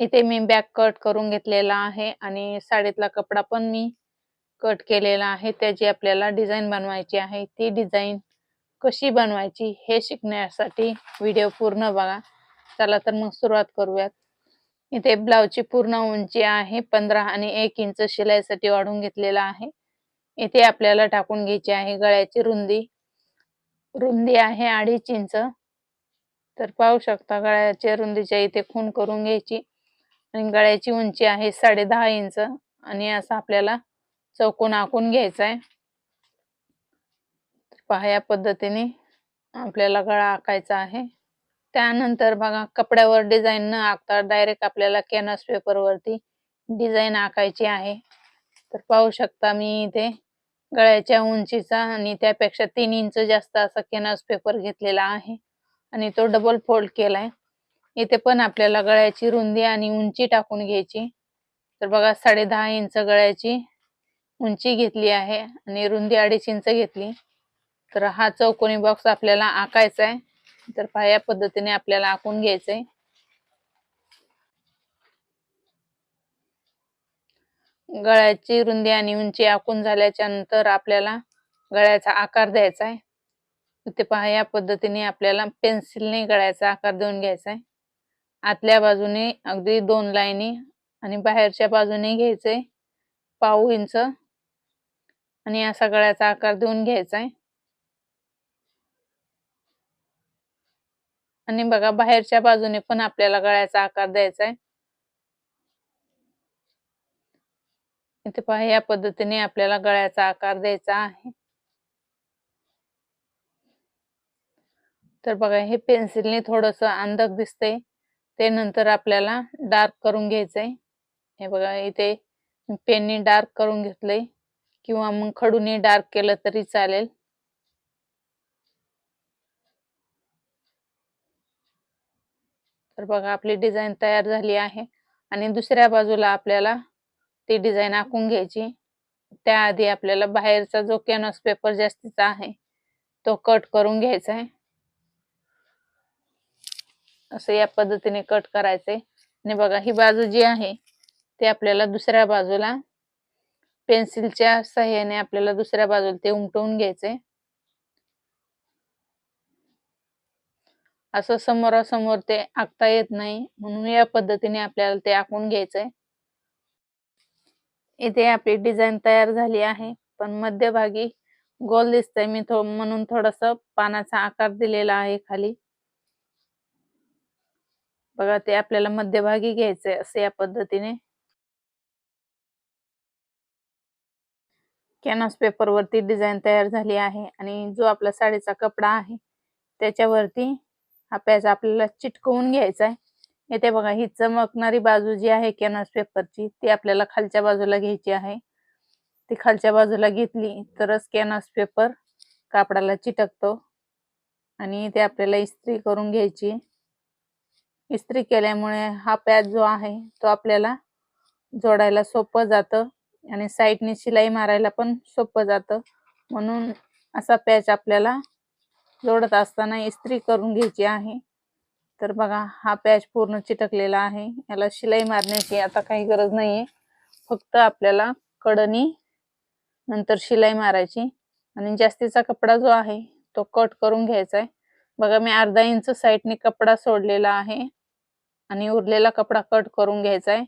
इथे मी back cut करून घेतलेला आहे आणि साडीतला कपडा पण मी कट केलेला आहे. त्याची आपल्याला डिझाईन बनवायची आहे. ती डिझाईन कशी बनवायची हे शिकण्यासाठी व्हिडिओ पूर्ण बघा. चला तर मग सुरुवात करूयात. इथे ब्लाउजची पूर्ण उंची आहे. पंधरा आणि एक इंच शिलाईसाठी वाढून घेतलेला आहे. इथे आपल्याला टाकून घ्यायची आहे गळ्याची रुंदी. रुंदी आहे अडीच इंच. तर पाहू शकता गळ्याच्या रुंदीच्या इथे खून करून घ्यायची. आणि गळ्याची उंची आहे साडे दहा इंच आणि असं आपल्याला चौकोन आखून घ्यायचा आहे पहा या पद्धतीने आपल्याला गळा आखायचा आहे. त्यानंतर बघा कपड्यावर डिझाईन न आखता डायरेक्ट आपल्याला कॅनव्हास पेपर वरती डिझाईन आखायची आहे. तर पाहू शकता मी इथे गळ्याच्या उंचीचा आणि त्यापेक्षा तीन इंच जास्त असा कॅनव्हास पेपर घेतलेला आहे. आणि तो डबल फोल्ड केलाय. इथे पण आपल्याला गळ्याची रुंदी आणि उंची टाकून घ्यायची. तर बघा साडे दहा इंच गळ्याची उंची घेतली आहे आणि रुंदी अडीच इंच घेतली. तर हा चौकोनी बॉक्स आपल्याला आकायचा आहे. तर पहा या पद्धतीने आपल्याला आखून घ्यायचंय गळ्याची रुंदी आणि उंची आखून झाल्याच्यानंतर आपल्याला गळ्याचा आकार द्यायचा आहे. इथे पहा या पद्धतीने आपल्याला पेन्सिलने गळ्याचा आकार देऊन घ्यायचा आहे. आतल्या बाजूने अगदी दोन लाईनी आणि बाहेरच्या बाजूने घ्यायचे पाऊ इंच. आणि असा गळ्याचा आकार देऊन घ्यायचा आहे. आणि बघा बाहेरच्या बाजूने पण आपल्याला गळ्याचा आकार द्यायचा आहे. इथे पहा या पद्धतीने आपल्याला गळ्याचा आकार द्यायचा आहे. तर बघा हे पेन्सिलने थोडस अंधक दिसतंय. ते नंतर आपल्याला डार्क करून घ्यायचंय. हे बघा इथे पेननी डार्क करून घेतलंय. किंवा मग खडूने डार्क केलं तरी चालेल. तर बघा आपली डिझाईन तयार झाली आहे. आणि दुसऱ्या बाजूला आपल्याला ती डिझाईन आखून घ्यायची. त्याआधी आपल्याला बाहेरचा जो कॅनव्हास पेपर जास्तीचा आहे तो कट करून घ्यायचा आहे. असं या पद्धतीने कट करायचंय आणि बघा ही बाजू जी आहे ते आपल्याला दुसऱ्या बाजूला पेन्सिलच्या सहाय्याने आपल्याला दुसऱ्या बाजूला ते उमटवून घ्यायचंय असं समोरासमोर ते आखता येत नाही म्हणून या पद्धतीने आपल्याला ते आखून घ्यायचंय इथे आपली डिझाईन तयार झाली आहे पण मध्यभागी गोल दिसतंय. मी थो म्हणून थोडस पानाचा आकार दिलेला आहे खाली. बघा ते आपल्याला मध्यभागी घ्यायचंय असं या पद्धतीने. कॅनव्हास पेपर वरती डिझाईन तयार झाली आहे आणि जो आपला साडीचा कपडा आहे त्याच्यावरती हा पॅच आपल्याला चिटकवून घ्यायचा आहे येथे बघा ही चमकणारी बाजू जी आहे कॅनव्हास पेपरची ती आपल्याला खालच्या बाजूला घ्यायची आहे. ती खालच्या बाजूला घेतली तरच कॅनव्हास पेपर कापडाला चिटकतो आणि ते आपल्याला इस्त्री करून घ्यायची. इस्त्री केल्यामुळे हा पॅच जो आहे तो आपल्याला जोडायला सोपं जातं आणि साईडने शिलाई मारायला पण सोपं जातं. म्हणून असा पॅच आपल्याला जोडत असताना इस्त्री करून घ्यायची आहे. तर बघा हा पॅच पूर्ण चिटकलेला आहे. याला शिलाई मारण्याची आता काही गरज नाहीये. फक्त आपल्याला कडनी नंतर शिलाई मारायची. आणि जास्तीचा कपडा जो आहे तो कट करून घ्यायचा आहे. बघा मी अर्धा इंच साईडने कपडा सोडलेला आहे आणि उरलेला कपडा कट करून घ्यायचा आहे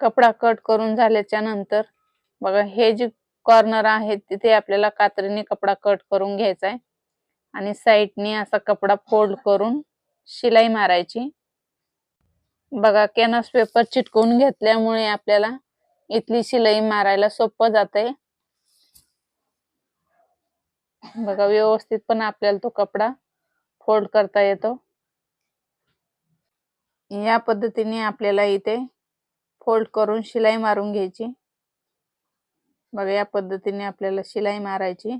कपडा कट करून झाल्याच्यानंतर बघा हे जे कॉर्नर आहे तिथे आपल्याला कात्रीने कपडा कट करून घ्यायचा आहे आणि साईडने असा कपडा फोल्ड करून शिलाई मारायची. बघा कॅनव्हास पेपर चिटकवून घेतल्यामुळे आपल्याला इथली शिलाई मारायला सोपं जाते बघा व्यवस्थित पण आपल्याला तो कपडा फोल्ड करता येतो. या पद्धतीने आपल्याला इथे फोल्ड करून शिलाई मारून घ्यायची. बघा या पद्धतीने आपल्याला शिलाई मारायची.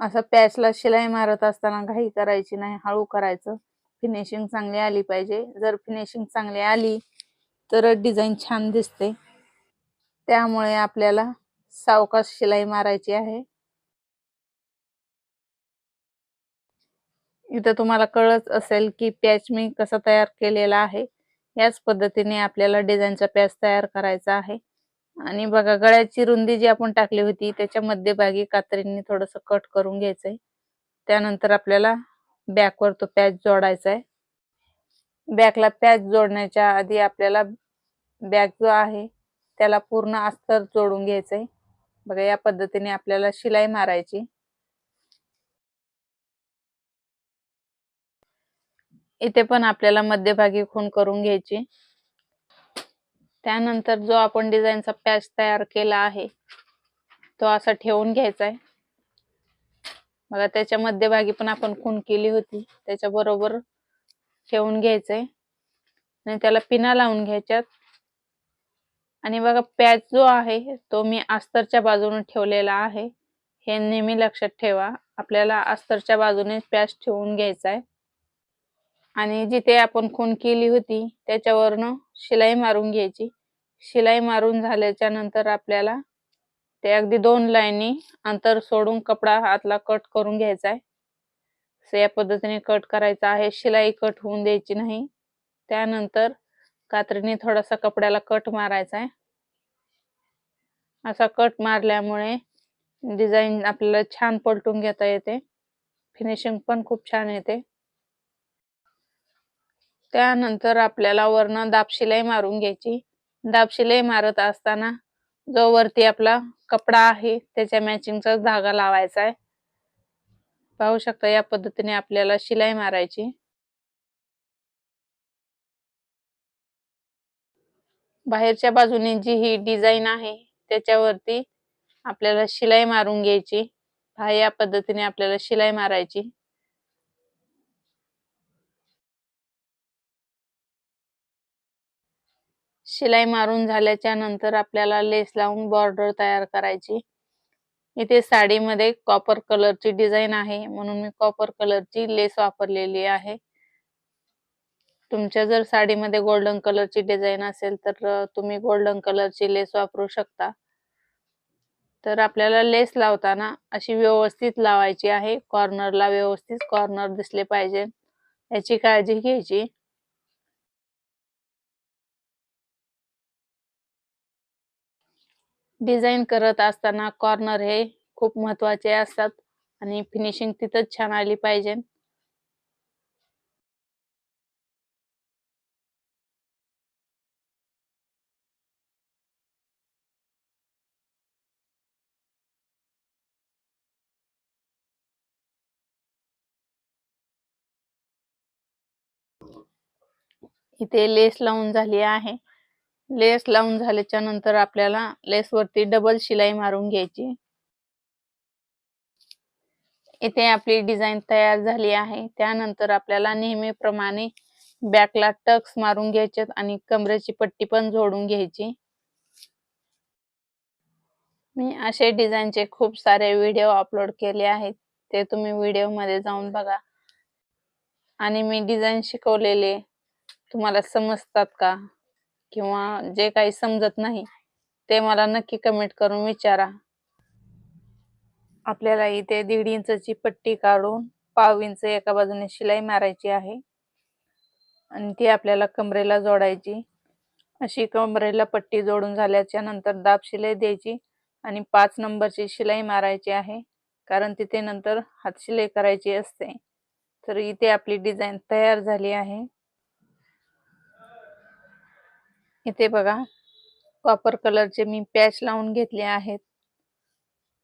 असं पॅचला शिलाई मारत असताना घाई करायची नाही हळू करायचं. फिनिशिंग चांगली आली पाहिजे. जर फिनिशिंग चांगली आली तर डिझाईन छान दिसते. त्यामुळे आपल्याला सावकाश शिलाई मारायची आहे. इथं तुम्हाला कळत असेल की पॅच मी कसा तयार केलेला आहे. याच पद्धतीने आपल्याला डिझाईनचा पॅच तयार करायचा आहे. आणि बघा गळ्याची रुंदी जी आपण टाकली होती त्याच्या मध्यभागी कात्रींनी थोडस कट करून घ्यायचंय. त्यानंतर आपल्याला बॅकवर तो पॅच जोडायचा आहे बॅकला पॅच जोडण्याच्या आधी आपल्याला बॅग जो आहे त्याला पूर्ण अस्तर जोडून घ्यायचंय. बघा या पद्धतीने आपल्याला शिलाई मारायची. इथे पण आपल्याला मध्यभागी खून करून घ्यायची. त्यानंतर जो आपण डिझाईनचा पॅच तयार केला आहे तो असा ठेवून घ्यायचा आहे बघा त्याच्या मध्यभागी पण आपण खून केली होती. त्याच्या बरोबर ठेवून घ्यायचंय. आणि त्याला पिना लावून घ्यायच्यात. आणि बघा पॅच जो आहे तो मी अस्तरच्या बाजूने ठेवलेला आहे. हे नेहमी लक्षात ठेवा. आपल्याला अस्तरच्या बाजूने पॅच ठेवून घ्यायचा आहे आणि जिथे आपण खून केली होती त्याच्यावरनं शिलाई मारून घ्यायची. शिलाई मारून झाल्याच्यानंतर आपल्याला ते अगदी दोन लाईनी अंतर सोडून कपडा हातला कट करून घ्यायचा आहे. या पद्धतीने कट करायचा आहे. शिलाई कट होऊन द्यायची नाही. त्यानंतर कात्रीने थोडासा कपड्याला कट मारायचा आहे. असा कट मारल्यामुळे डिझाईन आपल्याला छान पलटून घेता येते. फिनिशिंग पण खूप छान येते. त्यानंतर आपल्याला वरनं दाब शिलाई मारून घ्यायची. दाब शिलाई मारत असताना जो वरती आपला कपडा आहे त्याच्या मॅचिंगचा धागा लावायचा आहे. पाहू शकता या पद्धतीने आपल्याला शिलाई मारायची. बाहेरच्या बाजूने जी ही डिझाईन आहे त्याच्यावरती आपल्याला शिलाई मारून घ्यायची. हा या पद्धतीने आपल्याला शिलाई मारायची. शिलाई मारून झाल्याच्यानंतर आपल्याला लेस लावून बॉर्डर तयार करायची. इथे साडीमध्ये कॉपर कलरची डिझाईन आहे. म्हणून मी कॉपर कलरची लेस वापरलेली आहे. तुमच्या जर साडीमध्ये गोल्डन कलरची डिझाईन असेल तर तुम्ही गोल्डन कलरची लेस वापरू शकता. तर आपल्याला लेस लावताना अशी व्यवस्थित लावायची आहे. कॉर्नरला व्यवस्थित कॉर्नर दिसले पाहिजे. याची काळजी घ्यायची. डिझाईन करत असताना कॉर्नर हे खूप महत्त्वाचे असतात आणि फिनिशिंग तिथंच छान आली पाहिजे. इथे लेस लावून झाली आहे. लेस लावून झाल्याच्यानंतर आपल्याला लेस वरती डबल शिलाई मारून घ्यायची. इथे आपली डिझाईन तयार झाली आहे. त्यानंतर आपल्याला नेहमीप्रमाणे बॅकला टक्स मारून घ्यायचे आणि कमरेची पट्टी पण जोडून घ्यायची. मी असे डिझाईनचे खूप सारे व्हिडिओ अपलोड केले आहेत. ते तुम्ही व्हिडिओमध्ये जाऊन बघा. आणि मी डिझाईन शिकवलेले तुम्हाला समजतात का? किंवा जे काही समजत नाही ते मला नक्की कमेंट करून विचारा. आपल्याला इथे दीड इंचची पट्टी काढून पाव इंच एका बाजूने शिलाई मारायची आहे. आणि ती आपल्याला कमरेला जोडायची. अशी कमरेला पट्टी जोडून झाल्याच्यानंतर दाब शिलाई द्यायची आणि पाच नंबरची शिलाई मारायची आहे. कारण तिथे नंतर हात शिलाई करायची असते. तर इथे आपली डिझाईन तयार झाली आहे. इथे बघा कॉपर कलरचे मी पॅच लावून घेतले आहेत.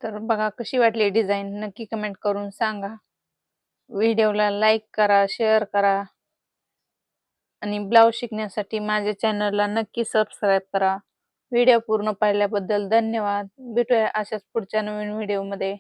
तर बघा कशी वाटली डिझाईन नक्की कमेंट करून सांगा. व्हिडिओला लाईक करा शेअर करा. आणि ब्लाऊज शिकण्यासाठी माझ्या चॅनलला नक्की सबस्क्राईब करा. व्हिडिओ पूर्ण पाहिल्याबद्दल धन्यवाद. भेटूया अशाच पुढच्या नवीन व्हिडिओमध्ये